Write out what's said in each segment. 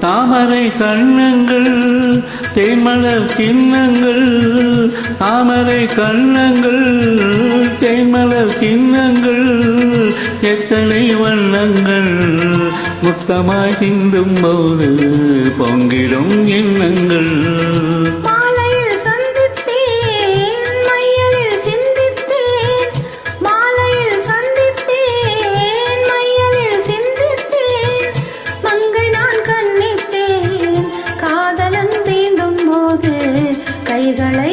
தாமரை கண்ணங்கள் தேன்மலர் கிண்ணங்கள் தாமரை கண்ணங்கள் தேன்மலர் கிண்ணங்கள் எத்தனை வண்ணங்கள். முத்தமாய் சிந்தும் போது பொங்கிடும் எண்ணங்கள். கைகளை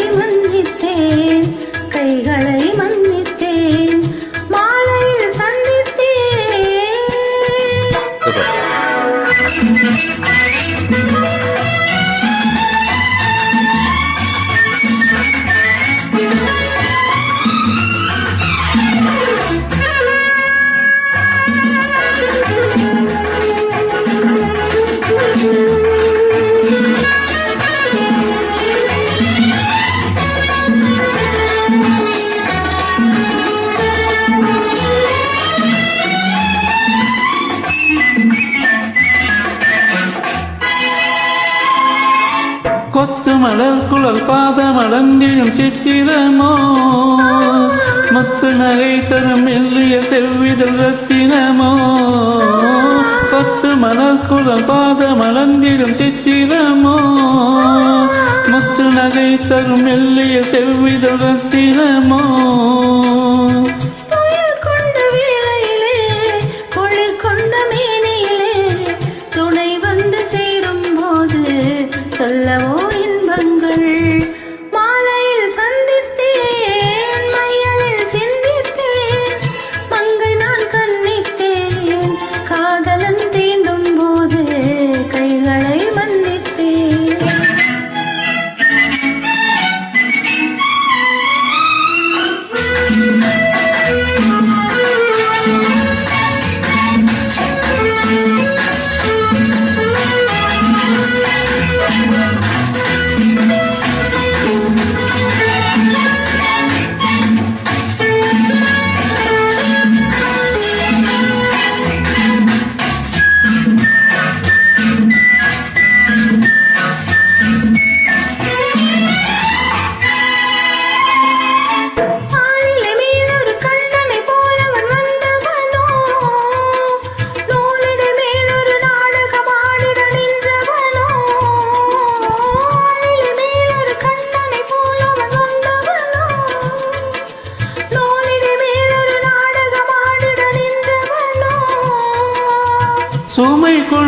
கொத்து மலர் குழல் பாத மலர்ந்திடும் சித்திரமோ? முத்து நகை தரும் மெல்லிய செவ்விதழ் ரத்தினமோ? கொத்து மலர் குழல் பாத மலர்ந்திடும் சித்திரமோ? இன்பங்கள்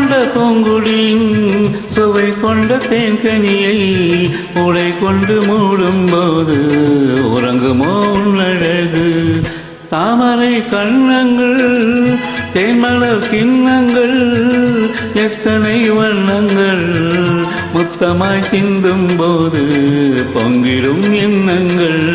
கொண்ட பூங்குடியின் சுவை கொண்ட தேன்கனியை உடை கொண்டு மூடும் போது உறங்குமோ உன்னழகு. தாமரை கண்ணங்கள் தேன்மலர் கிண்ணங்கள் எத்தனை வண்ணங்கள் முத்தமாய் சிந்தும் போது பொங்கிடும் எண்ணங்கள்.